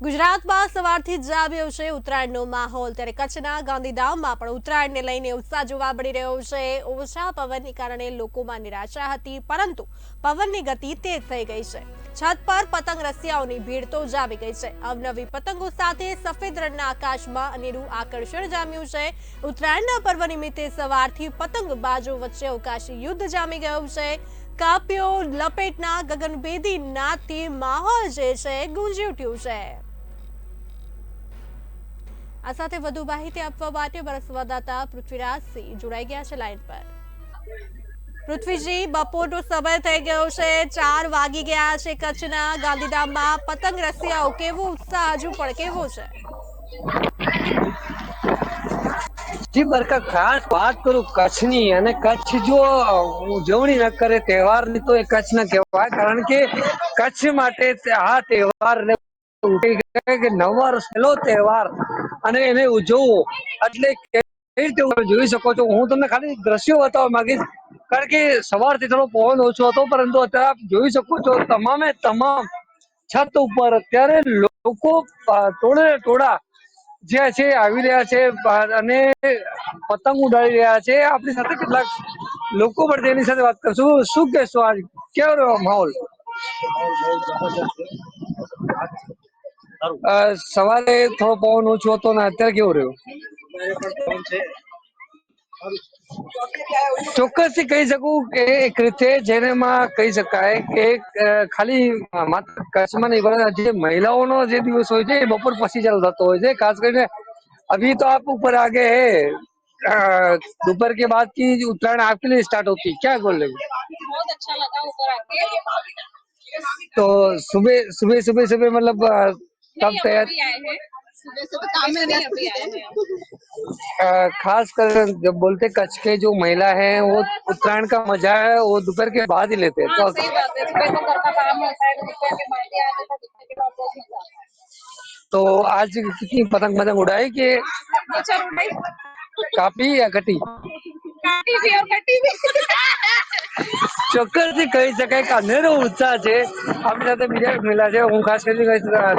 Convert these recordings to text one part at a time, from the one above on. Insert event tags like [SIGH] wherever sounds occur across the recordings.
ગુજરાતમાં સવારથી જ જામ્યો છે ઉત્તરાયણનો માહોલ. ત્યારે કચ્છના ગાંધીધામમાં પણ ઉત્તરાયણને લઈને ઉત્સાહ જોવા મળી રહ્યો છે. ઓછા પવનને કારણે લોકોમાં નિરાશા હતી, પરંતુ પવનની ગતિ તેજ થઈ ગઈ છે. છત પર પતંગ રસિયાઓની ભીડ તો જામી ગઈ છે. અવનવી પતંગો સાથે સફેદ રંગના આકાશમાં અનેરું આકર્ષણ જામ્યું છે. ઉત્તરાયણના પર્વ નિમિત્તે સવારથી પતંગબાજો વચ્ચે અવકાશી યુદ્ધ જામી ગયું છે. કાપ્યો, લપેટના ગગનભેદી નાદથી માહોલ જે છે ગુંજી ઉઠ્યું છે. આ સાથે વધુ માહિતી આપવા માટે અમારા સંવાદદાતા પૃથ્વીરાજસિંહ જોડાઈ ગયા છે લાઈન પર. પૃથ્વીજી, બપોરનો સમય થઈ ગયો છે. ચાર વાગી ગયા છે કચ્છના ગાંધીધામમાં. પતંગ રસિયાઓ, કેવો ઉત્સાહ હજુ પણ કેવો છે? જી, બરકા, ખાસ વાત કરું કચ્છની. અને કચ્છ જો ઉજવણી ન કરે, તહેવારની તો એ કચ્છ ન કહેવાય. કારણ કે કચ્છ માટે આ તહેવાર કે નવ વર્ષ પહેલો તહેવાર. અને એને ઉજવવો. એટલે કેવી રીતે જોઈ શકો છો. હું તમને ખાલી દ્રશ્યો બતાવવા માંગીશ. કારણ કે સવારથી થોડો પવન ઓછો હતો, પરંતુ અત્યારે આપ જોઈ શકો છો, તમામે તમામ છત ઉપર અત્યારે લોકો ટોળે ટોળા જે છે, આવી રહ્યા છે અને પતંગ ઉડાડી રહ્યા છે. આપણી સાથે કેટલાક લોકો પણ તેની સાથે વાત કરશું. શું કહેશો આજ? કેવો રહ્યો માહોલ? સવારે થોડો પવન ઓછો હતો ને અત્યારે કેવો રહ્યો ચોક્કસથી કહી શકું કે એક રીતે જેનેમાં કહી શકાય કે અ, ખાલી માત્ર કચ્છમાં નહીં પરંતુ જે મહિલાઓનો જે દિવસ હોય છે એ બપોર પછી ચાલુ થતો હોય છે ખાસ કરીને अभी तो आप ऊपर आ गए हैं अ, दोपहर के बाद की जो उत्तरायण आपके लिए स्टार्ट होती है क्या बोल रहे हो बहुत अच्छा लगा ऊपर आके तो सुबह सुबह सुबह सुबह मतलब अ, कब तैयार [LAUGHS] खास कर जब बोलते कच्छ के जो महिला है वो उत्तरायण का मज़ा है वो दोपहर के बाद ही लेते हैं तो तो आज कितनी पतंग पतंग उड़ाई के काफ़ी या कटी काफ़ी भी और कटी भी। [LAUGHS] ચોક્કસથી કહી શકાય કે અનેરો ઉત્સાહ છે. આપણી સાથે બીજા એક મહિલા છે. હું ખાસ કરીને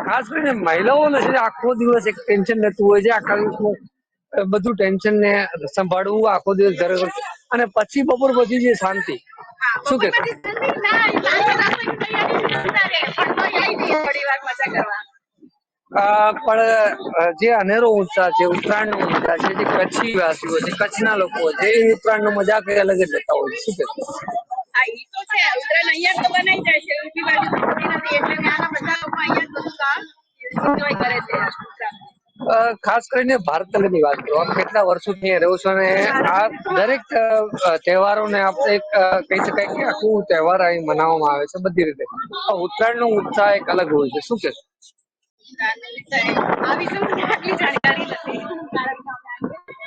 ખાસ કરીને મહિલાઓને છે આખો દિવસ એક ટેન્શન રહેતું હોય છે. આખા દિવસનું બધું ટેન્શન ને સંભાળવું, આખો દિવસ ઘરે અને પછી બપોર પછી જે શાંતિ. શું કે પણ જે અનેરો ઉત્સાહ છે ઉત્તરાયણનો ઉત્સાહ છે જે કચ્છી વાસીઓ છે કચ્છના લોકો છે એ ઉત્તરાયણનો મજા કઈ અલગ જ લેતા હોય શું કે ઉત્તરાયણ. ઉત્તરાયણ. ખાસ કરીને ભારત નગરની વાત કરો આપ કેટલા વર્ષોથી અહીંયા રહો છો અને આ દરેક તહેવારોને આપણે એક કહી શકાય કે આખું તહેવાર અહીં મનાવવામાં આવે છે બધી રીતે. આ ઉત્તરાયણનો ઉત્સાહ એક અલગ હોય છે. શું કે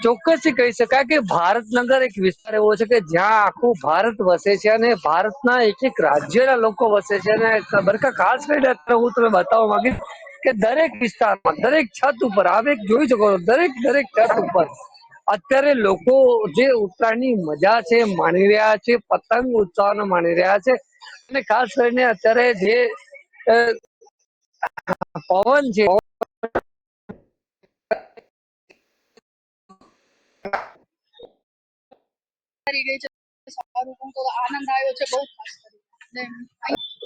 ચોક્કસથી કહી શકાય કે ભારતનગર એક વિસ્તાર એવો છે કે જ્યાં આખું ભારત વસે છે અને ભારતના એક એક રાજ્યના લોકો વસે છે અને બરકા ખાસ કરીને અત્યારે હું તમને બતાવવા માંગીશ કે દરેક વિસ્તારમાં, દરેક છત ઉપર, આપ એક જોઈ શકો છો, દરેક દરેક છત ઉપર અત્યારે લોકો જે ઉત્તરાયણની મજા છે માણી રહ્યા છે, પતંગ ઉત્સવનો માણી રહ્યા છે અને ખાસ કરીને અત્યારે જે પવન છે.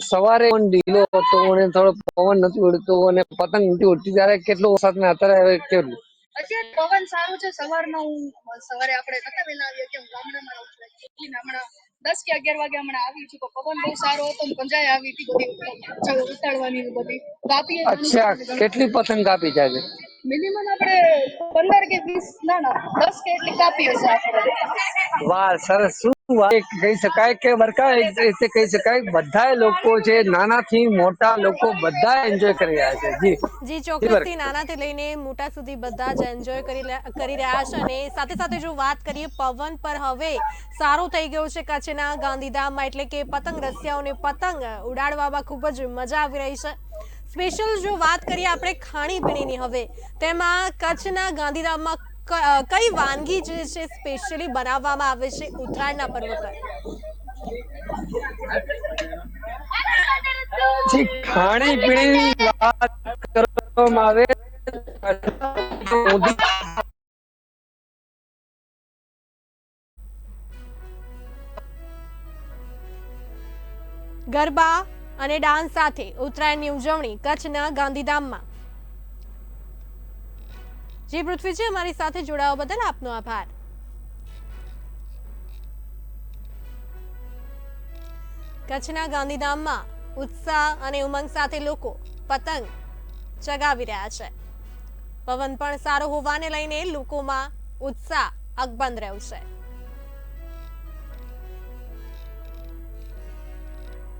સવારે પણ ઢીલો હતો અને થોડો પવન નથી ઉડતો અને પતંગ નથી ઉડતી ત્યારે કેટલો વરસાદ ને અત્યારે હવે કેવું અત્યારે પવન સારું છે. સવારનો હું સવારે આપણે નતા વેલા આવીએ કે હું ગામડામાં રહું છું. હમણાં દસ કે અગિયાર વાગે હમણાં આવી છું પવન બહુ સારો હતો ને મજા આવી હતી બધી ઉતાળવાની ને બધી. કાપીએ અચ્છા કેટલી પતંગ કાપી છે મિનિમમ આપણે પંદર કે વીસ ના ના દસ કે એટલી કાપી હશે આપણે. વાહ સરસ. શું કહી શકાય કે બરકા એક રીતે કહી શકાય બધા લોકો છે નાનાથી મોટા લોકો બધા એન્જોય કરી રહ્યા છે. જી. જી ચોક્કસથી નાનાથી લઈને મોટા સુધી બધા જ એન્જોય કરી કરી રહ્યા છે અને સાથે સાથે જો વાત કરીએ પવન પર હવે સારો થઈ ગયો છે કચ્છના ગાંધીધામમાં એટલે કે પતંગ રસિયાઓને પતંગ ઉડાડવામાં ખૂબ જ મજા આવી રહી છે. સ્પેશિયલ જો વાત કરીએ આપણે ખાણીપીણીની હવે તેમાં કચ્છના ગાંધીધામમાં કઈ વાનગી જે છે સ્પેશિયલી બનાવવામાં આવે છે ઉત્તરાયણના પર્વ પર? જે ખાણી પીણીની વાત કરવામાં આવે ગરબા અને ડાન્સ સાથે ઉત્તરાયણની ઉજવણી કચ્છના ગાંધીધામમાં. જી, પૃથ્વીજી, અમારી સાથે જોડાવા બદલ આપનો આભાર. કચ્છના ગાંધીધામમાં ઉત્સાહ અને ઉમંગ સાથે લોકો પતંગ ચગાવી રહ્યા છે. પવન પણ સારો હોવાને લઈને લોકોમાં ઉત્સાહ અકબંધ રહ્યો છે.